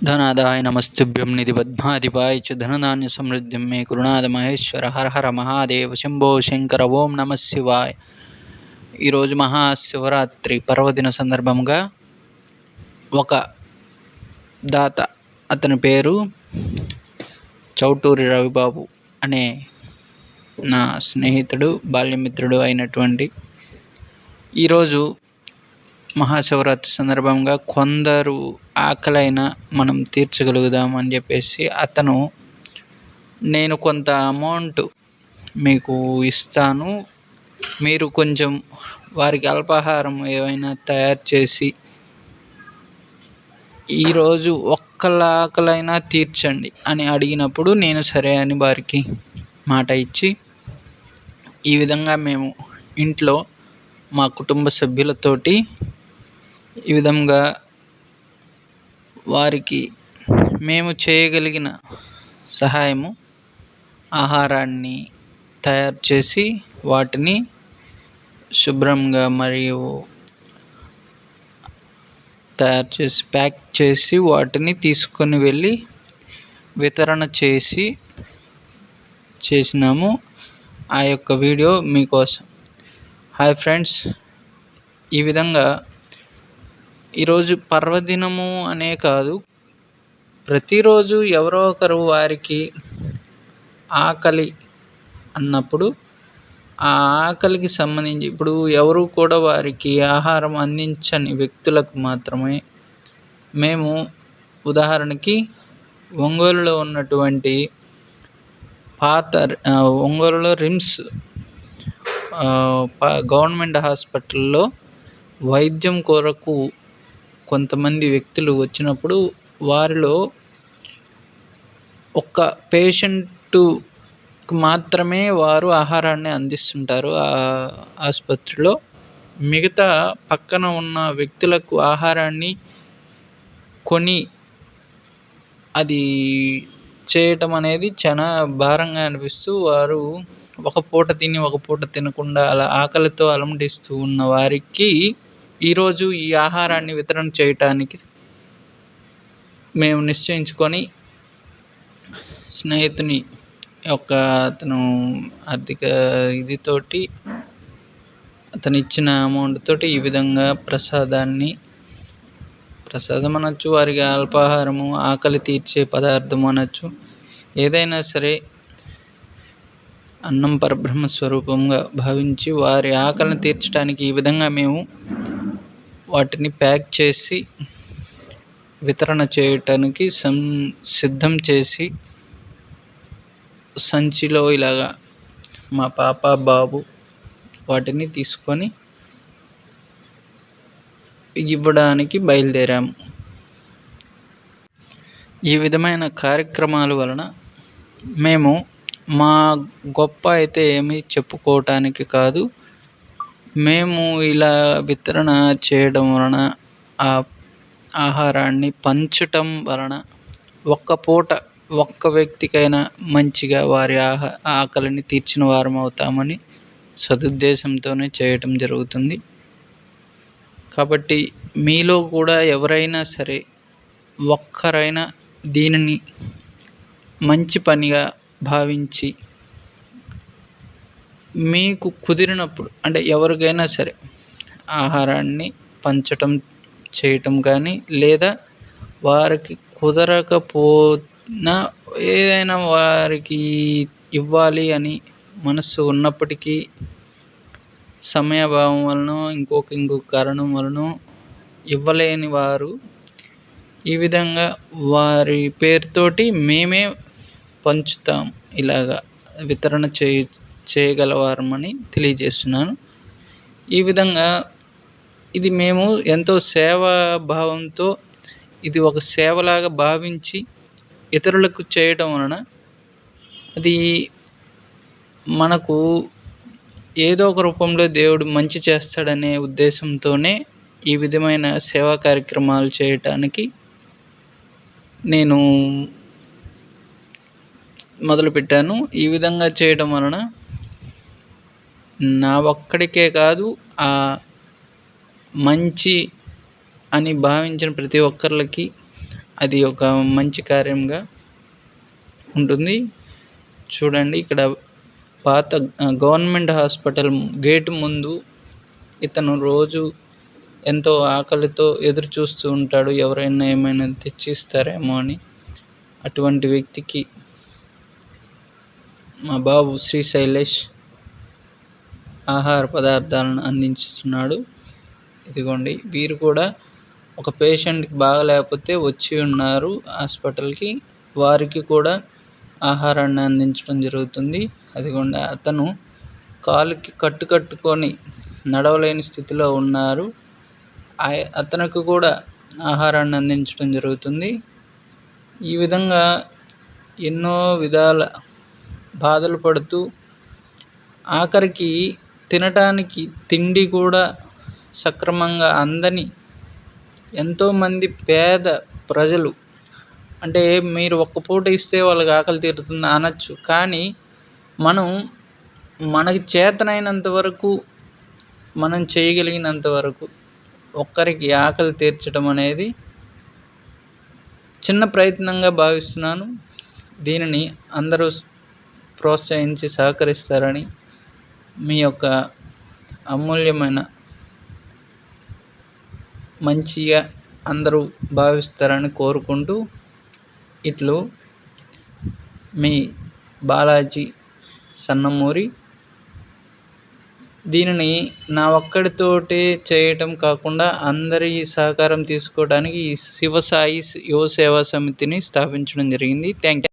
ధనాదాయ నమస్తుభ్యం నిధి పద్మాధిపాయ చ ధనధాన్య సమృద్ధిం మే కరుణాద మహేశ్వర హర హర మహాదేవ శంభో శంకర ఓం నమ శివాయ ఈరోజు మహాశివరాత్రి పర్వదిన సందర్భంగా ఒక దాత అతని పేరు చౌటూరి రవిబాబు అనే నా స్నేహితుడు బాల్యమిత్రుడు అయినటువంటి ఈరోజు మహాశివరాత్రి సందర్భంగా కొందరు ఆకలైన మనం తీర్చగలుగుదాం అని చెప్పేసి అతను నేను కొంత అమౌంట్ మీకు ఇస్తాను. మీరు కొంచెం వారికి అల్పాహారం ఏవైనా తయారు చేసి ఈరోజు ఒక్కళ్ళ ఆకలైనా తీర్చండి అని అడిగినప్పుడు నేను సరే అని వారికి మాట ఇచ్చి ఈ విధంగా మేము ఇంట్లో మా కుటుంబ సభ్యులతోటి ఈ విధంగా వారికి మేము చేయగలిగిన సహాయము ఆహారాన్ని తయారు చేసి వాటిని శుభ్రంగా మరియు తయారు చేసి ప్యాక్ చేసి వాటిని తీసుకొని వెళ్ళి వితరణ చేసి చేసినాము. ఆ యొక్క వీడియో మీకోసం. హాయ్ ఫ్రెండ్స్ ఈ విధంగా ఈరోజు పర్వదినము అనే కాదు ప్రతిరోజు ఎవరో ఒకరు వారికి ఆకలి అన్నప్పుడు ఆ ఆకలికి సంబంధించి ఇప్పుడు ఎవరు కూడా వారికి ఆహారం అందించని వ్యక్తులకు మాత్రమే మేము ఉదాహరణకి ఒంగోలులో ఉన్నటువంటి పాత ఒంగోలులో రిమ్స్ గవర్నమెంట్ హాస్పిటల్లో వైద్యం కొరకు కొంతమంది వ్యక్తులు వచ్చినప్పుడు వారిలో ఒక్క పేషెంటు మాత్రమే వారు ఆహారాన్ని అందిస్తుంటారు. ఆ ఆసుపత్రిలో మిగతా పక్కన ఉన్న వ్యక్తులకు ఆహారాన్ని కొని అది చేయటం అనేది చాలా భారంగా అనిపిస్తూ వారు ఒక పూట తిని ఒక పూట తినకుండా అలా ఆకలితో అలమటిస్తూ ఉన్న వారికి ఈరోజు ఈ ఆహారాన్ని వితరణ చేయటానికి మేము నిశ్చయించుకొని స్నేహితుని యొక్క అతను ఆర్థిక ఇదితోటి అతను ఇచ్చిన అమౌంట్ తోటి ఈ విధంగా ప్రసాదాన్ని ప్రసాదం అనొచ్చు వారికి అల్పాహారము ఆకలి తీర్చే పదార్థం అనొచ్చు ఏదైనా సరే అన్నం పరబ్రహ్మ స్వరూపంగా భావించి వారి ఆకలిని తీర్చడానికి ఈ విధంగా మేము వాటిని ప్యాక్ చేసి వితరణ చేయటానికి సం సిద్ధం చేసి సంచిలో ఇలాగా మా పాప బాబు వాటిని తీసుకొని ఇవ్వడానికి బయలుదేరాము. ఈ విధమైన కార్యక్రమాల వలన మేము మా గొప్ప అయితే ఏమీ చెప్పుకోవటానికి కాదు మేము ఇలా వితరణ చేయడం వలన ఆ ఆహారాన్ని పంచటం వలన ఒక్క పూట ఒక్క వ్యక్తికైనా మంచిగా వారి ఆహా ఆకలిని తీర్చిన వారం అవుతామని సదుద్దేశంతోనే చేయటం జరుగుతుంది. కాబట్టి మీలో కూడా ఎవరైనా సరే ఒక్కరైనా దీనిని మంచి పనిగా భావించి మీకు కుదిరినప్పుడు అంటే ఎవరికైనా సరే ఆహారాన్ని పంచటం చేయటం కానీ లేదా వారికి కుదరకపోయినా ఏదైనా వారికి ఇవ్వాలి అని మనస్సు ఉన్నప్పటికీ సమయాభావం వలన ఇంకొక ఇంకొక కారణం వలన ఇవ్వలేని వారు ఈ విధంగా వారి పేరుతోటి మేమే పంచుతాం. ఇలాగా వితరణ చేయ చేయగలవారమని తెలియజేస్తున్నాను. ఈ విధంగా ఇది మేము ఎంతో సేవా భావంతో ఇది ఒక సేవలాగా భావించి ఇతరులకు చేయడం వలన అది మనకు ఏదో ఒక రూపంలో దేవుడు మంచి చేస్తాడనే ఉద్దేశంతోనే ఈ విధమైన సేవా కార్యక్రమాలు చేయటానికి నేను మొదలుపెట్టాను. ఈ విధంగా చేయడం వలన నా ఒక్కడికే కాదు ఆ మంచి అని భావించిన ప్రతి ఒక్కరికి అది ఒక మంచి కార్యంగా ఉంటుంది. చూడండి ఇక్కడ పాత గవర్నమెంట్ హాస్పిటల్ గేటు ముందు ఇతను రోజు ఎంతో ఆకలితో ఎదురు చూస్తూ ఉంటాడు ఎవరైనా ఏమైనా తెచ్చి ఇస్తారేమో అని. అటువంటి వ్యక్తికి మా బాబు శ్రీ శైలేష్ ఆహార పదార్థాలను అందించుతున్నాడు ఇదిగోండి వీరు కూడా ఒక పేషెంట్కి బాగలేకపోతే వచ్చి ఉన్నారు హాస్పిటల్కి. వారికి కూడా ఆహారాన్ని అందించడం జరుగుతుంది. అదిగోండి అతను కాలుకి కట్టు కట్టుకొని నడవలేని స్థితిలో ఉన్నారు. అతనికి కూడా ఆహారాన్ని అందించడం జరుగుతుంది. ఈ విధంగా ఎన్నో విధాల బాధలు పడుతూ ఆఖరికి తినటానికి తిండి కూడా సక్రమంగా అందని ఎంతోమంది పేద ప్రజలు అంటే మీరు ఒక్క పూట ఇస్తే వాళ్ళకి ఆకలి తీరుతుంది అనొచ్చు. కానీ మనం మనకి చేతనైనంత వరకు మనం చేయగలిగినంత వరకు ఒక్కరికి ఆకలి తీర్చడం అనేది చిన్న ప్రయత్నంగా భావిస్తున్నాను. దీనిని అందరూ ప్రోత్సహించి సహకరిస్తారని మీ యొక్క అమూల్యమైన మంచిగా అందరూ భావిస్తారని కోరుకుంటూ ఇట్లు మీ బాలాజీ సన్నమూరి. దీనిని నా ఒక్కడితోటే చేయటం కాకుండా అందరి సహకారం తీసుకోవడానికి ఈ శివసాయి యువ సేవా సమితిని స్థాపించడం జరిగింది. Thank you.